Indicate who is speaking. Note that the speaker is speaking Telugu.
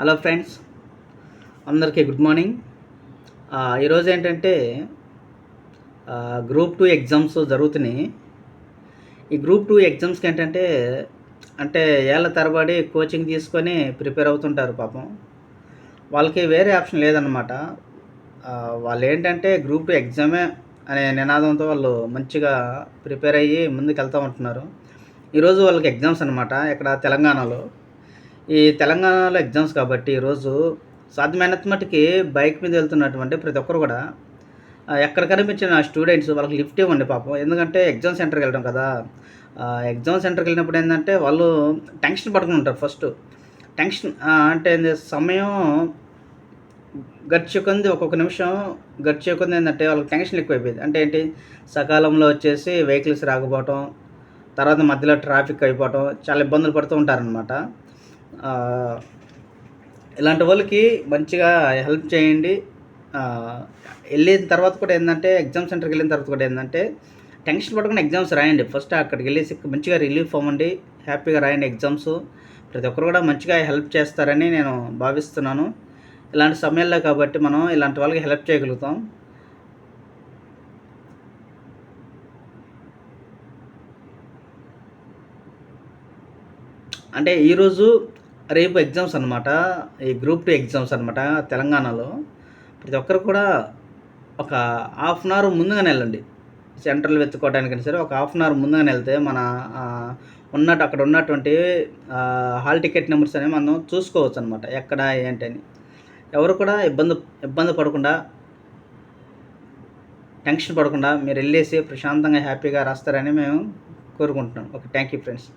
Speaker 1: హలో ఫ్రెండ్స్ అందరికీ గుడ్ మార్నింగ్. ఈరోజు ఏంటంటే గ్రూప్ టూ ఎగ్జామ్స్ జరుగుతున్నాయి. ఈ గ్రూప్ టూ ఎగ్జామ్స్కి ఏంటంటే అంటే ఏళ్ళ తరబడి కోచింగ్ తీసుకొని ప్రిపేర్ అవుతుంటారు పాపం. వాళ్ళకి వేరే ఆప్షన్ లేదనమాట వాళ్ళు ఏంటంటే గ్రూప్ టూ ఎగ్జామే అనే నినాదంతో వాళ్ళు మంచిగా ప్రిపేర్ అయ్యి ముందుకు వెళ్తూ ఉంటున్నారు. ఈరోజు వాళ్ళకి ఎగ్జామ్స్ అనమాట ఇక్కడ తెలంగాణలో. ఈ తెలంగాణలో ఎగ్జామ్స్ కాబట్టి ఈరోజు సాధ్యమైనంత మటుకి బైక్ మీద వెళ్తున్నటువంటి ప్రతి ఒక్కరు కూడా ఎక్కడ కనిపించిన స్టూడెంట్స్ వాళ్ళకి లిఫ్ట్ ఇవ్వండి పాపం. ఎందుకంటే ఎగ్జామ్ సెంటర్కి వెళ్ళడం కదా. ఎగ్జామ్ సెంటర్కి వెళ్ళినప్పుడు ఏంటంటే వాళ్ళు టెన్షన్ పడుకుని ఉంటారు ఫస్ట్. టెన్షన్ అంటే సమయం గడిచే కొద్ది ఒక్కొక్క నిమిషం గడిచే కొద్ది ఏంటంటే వాళ్ళకి టెన్షన్ ఎక్కువైపోయింది. అంటే ఏంటి సకాలంలో వచ్చేసి వెహికల్స్ రాకపోవటం తర్వాత మధ్యలో ట్రాఫిక్ అయిపోవటం చాలా ఇబ్బందులు పడుతూ ఉంటారనమాట ఇలాంటి వాళ్ళకి మంచిగా హెల్ప్ చేయండి. వెళ్ళిన తర్వాత కూడా ఏంటంటే ఎగ్జామ్ సెంటర్కి వెళ్ళిన తర్వాత కూడా ఏంటంటే టెన్షన్ పడకుండా ఎగ్జామ్స్ రాయండి. ఫస్ట్ అక్కడికి వెళ్ళేసి మంచిగా రిలీఫ్ అవ్వండి. హ్యాపీగా రాయండి ఎగ్జామ్స్. ప్రతి ఒక్కరు కూడా మంచిగా హెల్ప్ చేస్తారని నేను భావిస్తున్నాను. ఇలాంటి సమయాల్లో కాబట్టి మనం ఇలాంటి వాళ్ళకి హెల్ప్ చేయగలుగుతాం. అంటే ఈరోజు రేపు ఎగ్జామ్స్ అనమాట ఈ గ్రూప్ టూ ఎగ్జామ్స్ అనమాట తెలంగాణలో. ప్రతి ఒక్కరు కూడా ఒక హాఫ్ అన్ అవర్ ముందుగానే వెళ్ళండి. సెంటర్లు వెతుక్కోవడానికైనా సరే ఒక హాఫ్ అన్ అవర్ ముందుగానే వెళ్తే మన ఉన్నట్టు అక్కడ ఉన్నటువంటి హాల్ టికెట్ నెంబర్స్ అనేవి మనం చూసుకోవచ్చు అనమాట ఎక్కడ ఏంటి అని. ఎవరు కూడా ఇబ్బంది ఇబ్బంది పడకుండా టెన్షన్ పడకుండా మీరు వెళ్ళేసి ప్రశాంతంగా హ్యాపీగా రాస్తారని మేము కోరుకుంటున్నాం. Okay thank you friends.